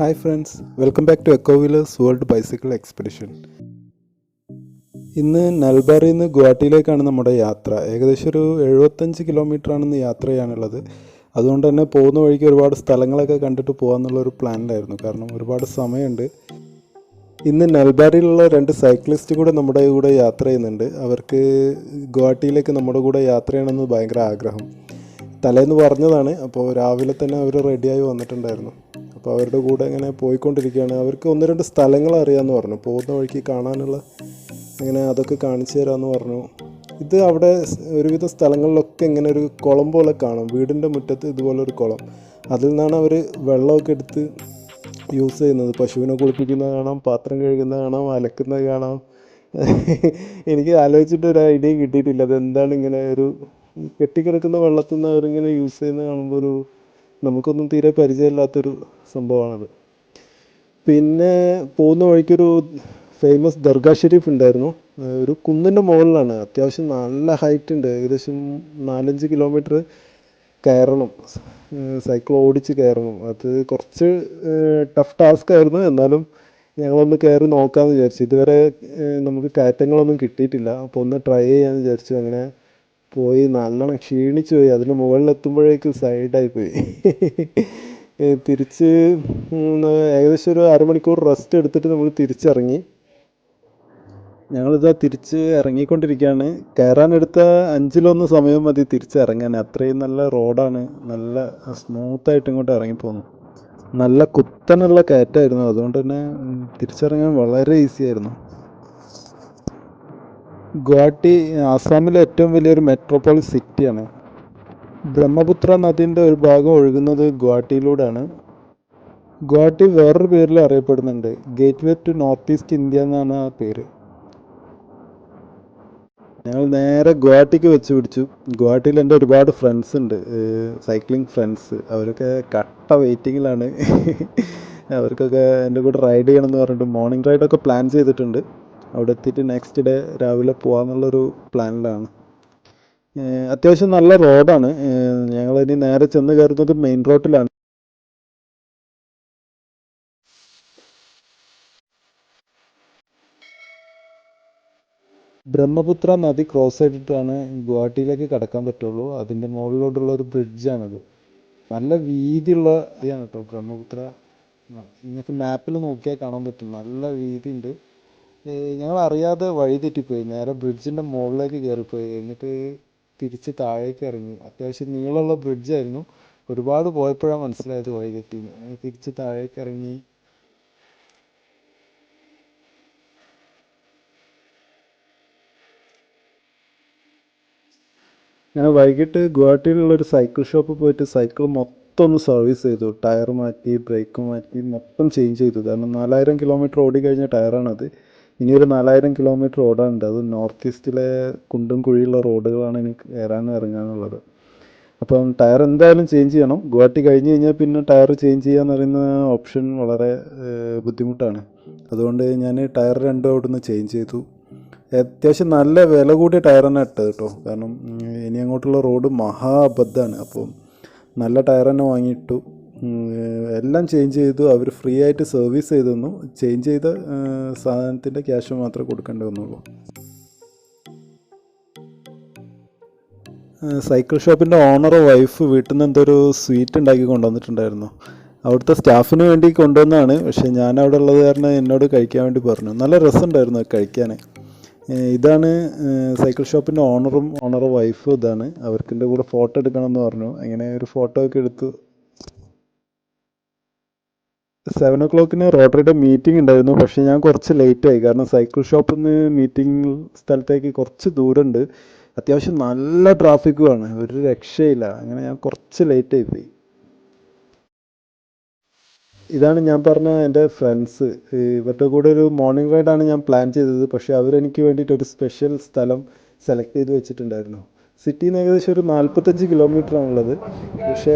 Hi friends welcome back to eco wheelers world bicycle expedition ഇന്ന് നൽബാറിൽ നിന്ന് ഗുവാഹട്ടിയിലേക്കാണ് നമ്മുടെ യാത്ര. ഏകദേശം ഒരു എഴുപത്തഞ്ച് കിലോമീറ്റർ ആണെന്ന് യാത്ര ചെയ്യാനുള്ളത് അതുകൊണ്ട് തന്നെ പോകുന്ന വഴിക്ക് ഒരുപാട് സ്ഥലങ്ങളൊക്കെ കണ്ടിട്ട് പോകാമെന്നുള്ള ഒരു പ്ലാനിലായിരുന്നു കാരണം ഒരുപാട് സമയമുണ്ട്. ഇന്ന് നെൽബാരിയിലുള്ള രണ്ട് സൈക്ലിസ്റ്റ് കൂടെ നമ്മുടെ കൂടെ യാത്ര ചെയ്യുന്നുണ്ട്. അവർക്ക് ഗുവാഹട്ടിയിലേക്ക് നമ്മുടെ കൂടെ യാത്ര ചെയ്യണമെന്ന് ഭയങ്കര ആഗ്രഹം. തലേന്ന് പറഞ്ഞതാണ് അപ്പോൾ രാവിലെ തന്നെ അവർ റെഡിയായി വന്നിട്ടുണ്ടായിരുന്നു. അപ്പോൾ അവരുടെ കൂടെ ഇങ്ങനെ പോയിക്കൊണ്ടിരിക്കുകയാണ്. അവർക്ക് ഒന്ന് രണ്ട് സ്ഥലങ്ങൾ അറിയാമെന്ന് പറഞ്ഞു. പോകുന്ന വഴിക്ക് കാണാനുള്ള അങ്ങനെ അതൊക്കെ കാണിച്ചു തരാമെന്ന് പറഞ്ഞു. ഇത് അവിടെ ഒരുവിധ സ്ഥലങ്ങളിലൊക്കെ ഇങ്ങനെ ഒരു കുളം പോലെ കാണും. വീടിന്റെ മുറ്റത്ത് ഇതുപോലെ ഒരു കുളം. അതിൽ നിന്നാണ് അവർ വെള്ളമൊക്കെ എടുത്ത് യൂസ് ചെയ്യുന്നത്. പശുവിനെ കുളിപ്പിക്കുന്നത് കാണാം പാത്രം കഴുകുന്നത് കാണാം അലക്കുന്നത് കാണാം. എനിക്ക് ആലോചിച്ചിട്ട് ഒരു ഐഡിയ കിട്ടിയിട്ടില്ല. അതെന്താണ് ഇങ്ങനെ ഒരു കെട്ടിക്കിടക്കുന്ന വെള്ളത്തിൽ നിന്ന് അവരിങ്ങനെ യൂസ് ചെയ്യുന്നത് കാണുമ്പോൾ ഒരു നമുക്കൊന്നും തീരെ പരിചയമില്ലാത്തൊരു സംഭവമാണത്. പിന്നെ പോകുന്ന വഴിക്കൊരു ഫേമസ് ദർഗാ ഷെരീഫ് ഉണ്ടായിരുന്നു. ഒരു കുന്നിന്റെ മുകളിലാണ്. അത്യാവശ്യം നല്ല ഹൈറ്റ് ഉണ്ട്. ഏകദേശം നാലഞ്ച് കിലോമീറ്റർ കയറണം. സൈക്കിൾ ഓടിച്ച് കയറണം. അത് കുറച്ച് ടഫ് ടാസ്ക് ആയിരുന്നു. എന്നാലും ഞങ്ങളൊന്ന് കയറി നോക്കാമെന്ന് വിചാരിച്ചു. ഇതുവരെ നമുക്ക് കയറ്റങ്ങളൊന്നും കിട്ടിയിട്ടില്ല. അപ്പോൾ ഒന്ന് ട്രൈ ചെയ്യാമെന്ന് വിചാരിച്ചു. അങ്ങനെ പോയി നല്ലോണം ക്ഷീണിച്ചു പോയി. അതിന് മുകളിലെത്തുമ്പോഴേക്കും സൈഡായി പോയി. തിരിച്ച് ഏകദേശം ഒരു അരമണിക്കൂർ റെസ്റ്റ് എടുത്തിട്ട് നമ്മൾ തിരിച്ചിറങ്ങി. ഞങ്ങളിതാ തിരിച്ച് ഇറങ്ങിക്കൊണ്ടിരിക്കുകയാണ് കയറാനെടുത്ത അഞ്ചിലൊന്ന് സമയം മതി തിരിച്ചിറങ്ങാൻ. അത്രയും നല്ല റോഡാണ്. നല്ല സ്മൂത്തായിട്ട് ഇങ്ങോട്ട് ഇറങ്ങിപ്പോന്നു. നല്ല കുത്തനുള്ള കയറ്റമായിരുന്നു അതുകൊണ്ട് തന്നെ തിരിച്ചിറങ്ങാൻ വളരെ ഈസി ആയിരുന്നു ഗുവാഹട്ടി ആസാമിലെ ഏറ്റവും വലിയൊരു മെട്രോപോളിസ് സിറ്റിയാണ് ബ്രഹ്മപുത്ര നദിന്റെ ഒരു ഭാഗം ഒഴുകുന്നത് ഗുവാഹട്ടിയിലൂടെയാണ്. ഗുവാഹട്ടി വേറൊരു പേരിൽ അറിയപ്പെടുന്നുണ്ട്. Gateway to north east India എന്നാണ് ആ പേര്. ഞങ്ങൾ നേരെ ഗുവാഹട്ടിക്ക് വെച്ച് പിടിച്ചു. ഗുവാഹട്ടിയിൽ എന്റെ ഒരുപാട് ഫ്രണ്ട്സ് ഉണ്ട്. സൈക്ലിംഗ് ഫ്രണ്ട്സ് അവരൊക്കെ കട്ട വെയിറ്റിങ്ങിലാണ് അവർക്കൊക്കെ എന്റെ കൂടെ റൈഡ് ചെയ്യണം എന്ന് പറഞ്ഞിട്ട് മോർണിംഗ് റൈഡൊക്കെ പ്ലാൻ ചെയ്തിട്ടുണ്ട്. അവിടെ എത്തിയിട്ട് നെക്സ്റ്റ് ഡേ രാവിലെ പോകാമെന്നുള്ളൊരു പ്ലാനിലാണ് അത്യാവശ്യം നല്ല റോഡാണ് ഞങ്ങൾ ഇനി നേരെ ചെന്ന് കയറുന്നത് മെയിൻ റോഡിലാണ് ബ്രഹ്മപുത്ര നദി ക്രോസ് ചെയ്തിട്ടാണ് ഗുവാഹട്ടിയിലേക്ക് കടക്കാൻ പറ്റുള്ളൂ. അതിന്റെ മുകളിലോട്ടുള്ള ഒരു ബ്രിഡ്ജാണത് നല്ല വീതിയുള്ള ഇതാണ് കേട്ടോ ബ്രഹ്മപുത്ര നിങ്ങൾക്ക് മാപ്പിൽ നോക്കിയാൽ കാണാൻ പറ്റും. നല്ല വീതിയുണ്ട്. ഞങ്ങൾ അറിയാതെ വഴി തെറ്റിപ്പോയി. നേരെ ബ്രിഡ്ജിന്റെ മുകളിലേക്ക് കയറിപ്പോയി എന്നിട്ട് തിരിച്ച് താഴേക്ക് ഇറങ്ങി. അത്യാവശ്യം നീളമുള്ള ബ്രിഡ്ജായിരുന്നു ഒരുപാട് പോയപ്പോഴാണ് മനസ്സിലായത് വഴി തെറ്റി തിരിച്ച് താഴേക്ക് ഇറങ്ങി. ഞാൻ വൈകിട്ട് ഗുവാഹട്ടിയിലുള്ള ഒരു സൈക്കിൾ ഷോപ്പിൽ പോയിട്ട് സൈക്കിൾ മൊത്തം ഒന്ന് സർവീസ് ചെയ്തു. ടയർ മാറ്റി ബ്രേക്ക് മാറ്റി മൊത്തം ചേഞ്ച് ചെയ്തു. കാരണം നാലായിരം കിലോമീറ്റർ ഓടി കഴിഞ്ഞ ടയറാണത്. ഇനി ഒരു നാലായിരം കിലോമീറ്റർ ഓടാനുണ്ട്. അത് നോർത്ത് ഈസ്റ്റിലെ കുണ്ടും കുഴിയുള്ള റോഡുകളാണ് എനിക്ക് കയറാനും ഇറങ്ങാനുള്ളത്. അപ്പം ടയർ എന്തായാലും ചേഞ്ച് ചെയ്യണം. ഗുവാഹട്ടി കഴിഞ്ഞ് കഴിഞ്ഞാൽ പിന്നെ ടയർ ചേഞ്ച് ചെയ്യാന്ന് പറയുന്ന ഓപ്ഷൻ വളരെ ബുദ്ധിമുട്ടാണ്. അതുകൊണ്ട് ഞാൻ ടയർ രണ്ടും അവിടുന്ന് ചേഞ്ച് ചെയ്തു. അത്യാവശ്യം നല്ല വില കൂടിയ ടയർ തന്നെ ഇട്ടത് കേട്ടോ. കാരണം ഇനി അങ്ങോട്ടുള്ള റോഡ് മഹാ അബദ്ധമാണ്. അപ്പം നല്ല ടയർ തന്നെ വാങ്ങിയിട്ടു. എല്ലാം ചേഞ്ച് ചെയ്തു. അവർ ഫ്രീ ആയിട്ട് സർവീസ് ചെയ്ത് തന്നു. ചേഞ്ച് ചെയ്ത സാധനത്തിന്റെ ക്യാഷ് മാത്രമേ കൊടുക്കേണ്ടി വന്നുള്ളൂ. സൈക്കിൾ ഷോപ്പിന്റെ ഓണർ വൈഫ് വീട്ടിൽ നിന്ന് എന്തോ ഒരു സ്വീറ്റ് ഉണ്ടാക്കി കൊണ്ടുവന്നിട്ടുണ്ടായിരുന്നു. അവിടുത്തെ സ്റ്റാഫിന് വേണ്ടി കൊണ്ടുവന്നാണ് പക്ഷേ ഞാൻ അവിടെ ഉള്ളത് കാരണം എന്നോട് കഴിക്കാൻ വേണ്ടി പറഞ്ഞു. നല്ല രസമുണ്ടായിരുന്നു കഴിക്കാൻ ഇതാണ് സൈക്കിൾ ഷോപ്പിന്റെ ഓണറും ഓണർ വൈഫും ഇതാണ്. അവർക്കിന്റെ കൂടെ ഫോട്ടോ എടുക്കണമെന്ന് പറഞ്ഞു. അങ്ങനെ ഒരു ഫോട്ടോ ഒക്കെ എടുത്തു. സെവൻ ഒ ക്ലോക്കിന് റോട്ടറിയുടെ മീറ്റിംഗ് ഉണ്ടായിരുന്നു. പക്ഷേ ഞാൻ കുറച്ച് ലേറ്റ് ആയി. കാരണം സൈക്കിൾ ഷോപ്പിൽ നിന്ന് മീറ്റിംഗ് സ്ഥലത്തേക്ക് കുറച്ച് ദൂരമുണ്ട് അത്യാവശ്യം നല്ല ട്രാഫിക്കുമാണ് ഒരു രക്ഷയില്ല. അങ്ങനെ ഞാൻ കുറച്ച് ലേറ്റ് ആയി പോയി. ഇതാണ് ഞാൻ പറഞ്ഞ എന്റെ ഫ്രണ്ട്സ് ഇവരുടെ കൂടെ ഒരു മോർണിംഗ് റൈഡാണ് ഞാൻ പ്ലാൻ ചെയ്തത്. പക്ഷേ അവരെനിക്ക് വേണ്ടിയിട്ട് ഒരു സ്പെഷ്യൽ സ്ഥലം സെലക്ട് ചെയ്ത് വെച്ചിട്ടുണ്ടായിരുന്നു. സിറ്റിയിൽ നിന്ന് ഏകദേശം ഒരു നാൽപ്പത്തഞ്ച് കിലോമീറ്റർ ആണുള്ളത്. പക്ഷേ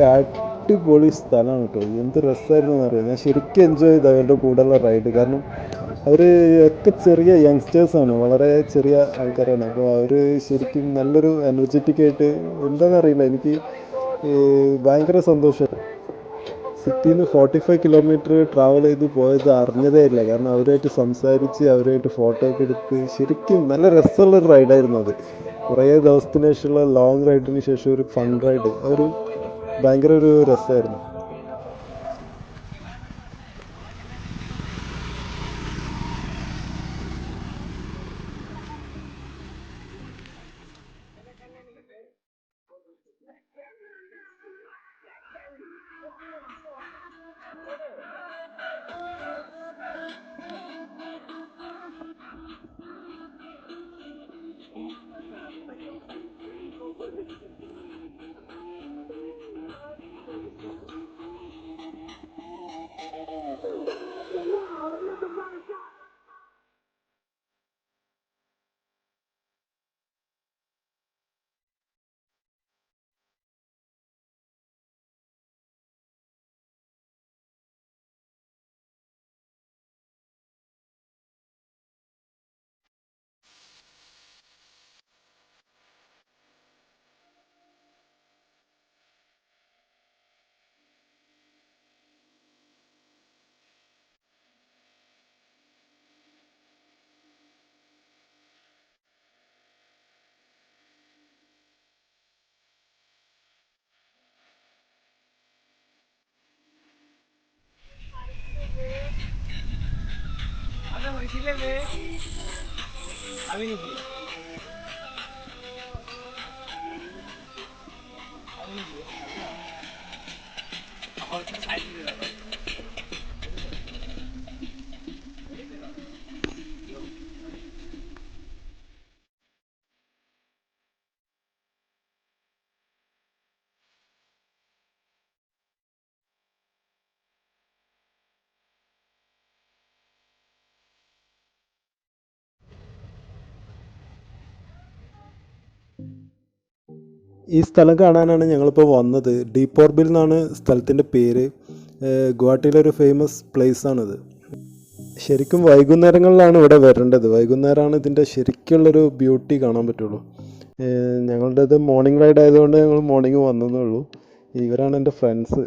അടിപൊളി സ്ഥലമാണ് കേട്ടോ. എന്ത് രസമായിരുന്നു എന്നറിയാം ഞാൻ ശരിക്കും എൻജോയ് ചെയ്തു അവരുടെ കൂടെയുള്ള റൈഡ് കാരണം അവർ ഒക്കെ ചെറിയ യങ്സ്റ്റേഴ്സാണ് വളരെ ചെറിയ ആൾക്കാരാണ്. അപ്പോൾ അവർ ശരിക്കും നല്ലൊരു എനർജറ്റിക് ആയിട്ട് എന്താണെന്ന് അറിയില്ല. എനിക്ക് ഭയങ്കര സന്തോഷം. സിറ്റിയിൽ നിന്ന് ഫോർട്ടി ഫൈവ് കിലോമീറ്റർ ട്രാവൽ ചെയ്ത് പോയത് അറിഞ്ഞതേ ഇല്ല. കാരണം അവരുമായിട്ട് സംസാരിച്ച് അവരുമായിട്ട് ഫോട്ടോ ഒക്കെ എടുത്ത് ശരിക്കും നല്ല രസമുള്ളൊരു റൈഡായിരുന്നു അത്. കുറേ ദിവസത്തിന് ശേഷമുള്ള ലോങ് റൈഡിന് ശേഷം ഒരു ഫൺ റൈഡ് ഒരു ഭയങ്കര ഒരു രസമായിരുന്നു ছেলে মেয়ে আমি নিজে ഈ സ്ഥലം കാണാനാണ് ഞങ്ങളിപ്പോൾ വന്നത്. ഡീപ്പോർബിൽ എന്നാണ് സ്ഥലത്തിന്റെ പേര്. ഗുവാഹട്ടിയിലെ ഒരു ഫേമസ് പ്ലേസ് ആണിത്. ശരിക്കും വൈകുന്നേരങ്ങളിലാണ് ഇവിടെ വരേണ്ടത്. വൈകുന്നേരമാണ് ഇതിന്റെ ശരിക്കുള്ളൊരു ബ്യൂട്ടി കാണാൻ പറ്റുള്ളൂ. ഞങ്ങളുടേത് മോർണിംഗ് റൈഡ് ആയതുകൊണ്ട് ഞങ്ങൾ മോർണിംഗ് വന്നതേ ഉള്ളൂ. ഇവരാണ് എന്റെ friends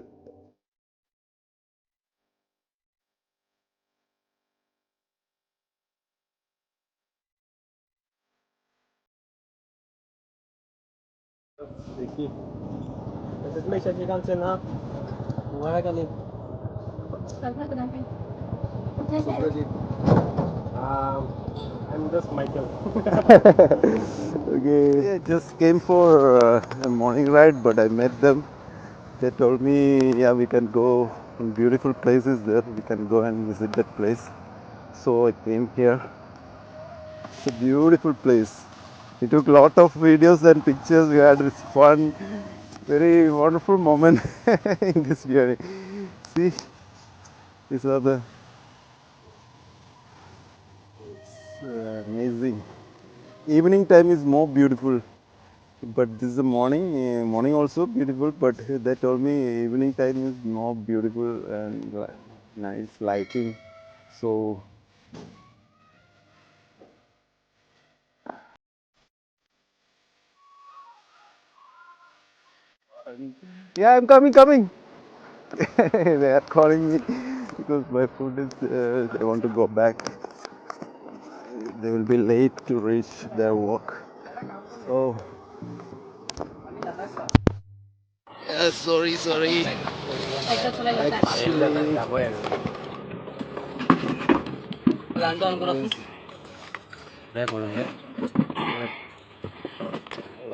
This is Misha Jigansen, ha? Wala ka din. Um, I'm just Michael. Okay, I just came for uh, a morning ride, but I met them. They told me, yeah, we can go in beautiful places there. We can go and visit that place. So I came here. It's a beautiful place. We took a lot of videos and pictures. We had this fun, very wonderful moment in this journey. See, these are the it's, amazing. Evening time is more beautiful but this is the morning uh, morning also beautiful but they told me evening time is more beautiful and nice lighting so yeah i'm coming coming. They are calling me because my food is uh, they want to go back. They will be late to reach their work. So yeah, sorry sorry.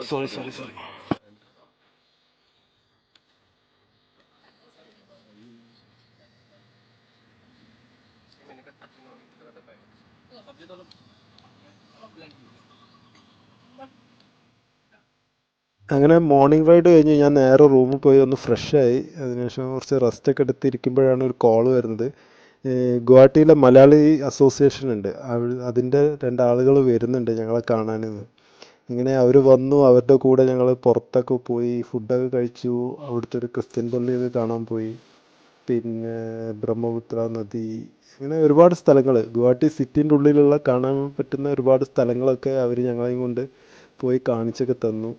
Sorry sorry sorry അങ്ങനെ morning ride കഴിഞ്ഞ് ഞാൻ നേരെ റൂമിൽ പോയി ഒന്ന് ഫ്രഷായി അതിനുശേഷം കുറച്ച് റെസ്റ്റ് ഒക്കെ എടുത്തിരിക്കുമ്പോഴാണ് ഒരു കോൾ വരുന്നത്. ഗുവാഹട്ടിയിലെ മലയാളി അസോസിയേഷൻ ഉണ്ട്. അതിന്റെ രണ്ടാളുകൾ വരുന്നുണ്ട് ഞങ്ങളെ കാണാനെന്ന് ഇങ്ങനെ അവർ വന്നു അവരുടെ കൂടെ ഞങ്ങൾ പുറത്തൊക്കെ പോയി ഫുഡൊക്കെ കഴിച്ചു. അവിടുത്തെ ഒരു ക്രിസ്ത്യൻ പള്ളിയൊക്കെ കാണാൻ പോയി. പിന്നെ ബ്രഹ്മപുത്ര നദി അങ്ങനെ ഒരുപാട് സ്ഥലങ്ങൾ ഗുവാഹട്ടി സിറ്റിന്റെ ഉള്ളിലുള്ള കാണാൻ പറ്റുന്ന ഒരുപാട് സ്ഥലങ്ങളൊക്കെ അവർ ഞങ്ങളെയും കൊണ്ട് പോയി കാണിച്ചൊക്കെ തന്നു.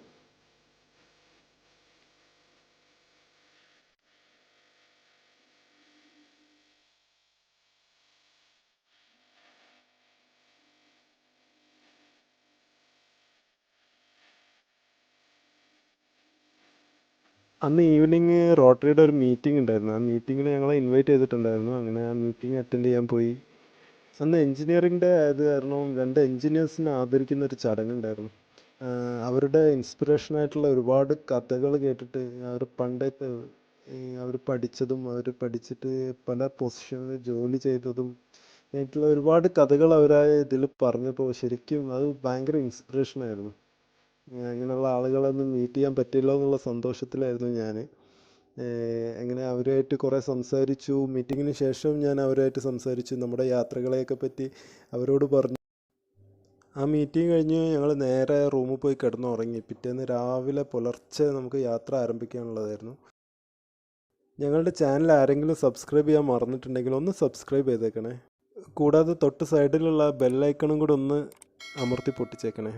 അന്ന് ഈവനിങ് റോട്ടറിയുടെ ഒരു മീറ്റിംഗ് ഉണ്ടായിരുന്നു ആ മീറ്റിങ്ങിൽ ഞങ്ങളെ ഇൻവൈറ്റ് ചെയ്തിട്ടുണ്ടായിരുന്നു. അങ്ങനെ ആ മീറ്റിംഗ് അറ്റൻഡ് ചെയ്യാൻ പോയി. അന്ന് എൻജിനീയറിങ്ങിന്റെ ഇത് കാരണം രണ്ട് എൻജിനീയേഴ്സിനെ ആദരിക്കുന്ന ഒരു ചടങ്ങുണ്ടായിരുന്നു. അവരുടെ ഇൻസ്പിറേഷൻ ആയിട്ടുള്ള ഒരുപാട് കഥകൾ കേട്ടിട്ട് അവർ പണ്ടത്തെ അവർ പഠിച്ചതും അവർ പഠിച്ചിട്ട് പല പൊസിഷനിൽ ജോലി ചെയ്തതും ആയിട്ടുള്ള ഒരുപാട് കഥകൾ അവർ ഇതിൽ പറഞ്ഞപ്പോൾ ശരിക്കും അത് ഭയങ്കര ഇൻസ്പിറേഷൻ അങ്ങനെയുള്ള ആളുകളൊന്നും മീറ്റ് ചെയ്യാൻ പറ്റിയല്ലോ എന്നുള്ള സന്തോഷത്തിലായിരുന്നു ഞാൻ അങ്ങനെ അവരുമായിട്ട് കുറേ സംസാരിച്ചു. മീറ്റിങ്ങിന് ശേഷവും ഞാൻ അവരുമായിട്ട് സംസാരിച്ചു. നമ്മുടെ യാത്രകളെയൊക്കെ പറ്റി അവരോട് പറഞ്ഞു. ആ മീറ്റിംഗ് കഴിഞ്ഞ് ഞങ്ങൾ നേരെ റൂമിൽ പോയി കിടന്നുറങ്ങി. പിറ്റേന്ന് രാവിലെ പുലർച്ചെ നമുക്ക് യാത്ര ആരംഭിക്കാനുള്ളതായിരുന്നു. ഞങ്ങളുടെ ചാനൽ ആരെങ്കിലും സബ്സ്ക്രൈബ് ചെയ്യാൻ മറന്നിട്ടുണ്ടെങ്കിൽ ഒന്ന് സബ്സ്ക്രൈബ് ചെയ്തേക്കണേ. കൂടാതെ തൊട്ട് സൈഡിലുള്ള ബെല്ലൈക്കണും കൂടെ ഒന്ന് അമർത്തി പൊട്ടിച്ചേക്കണേ.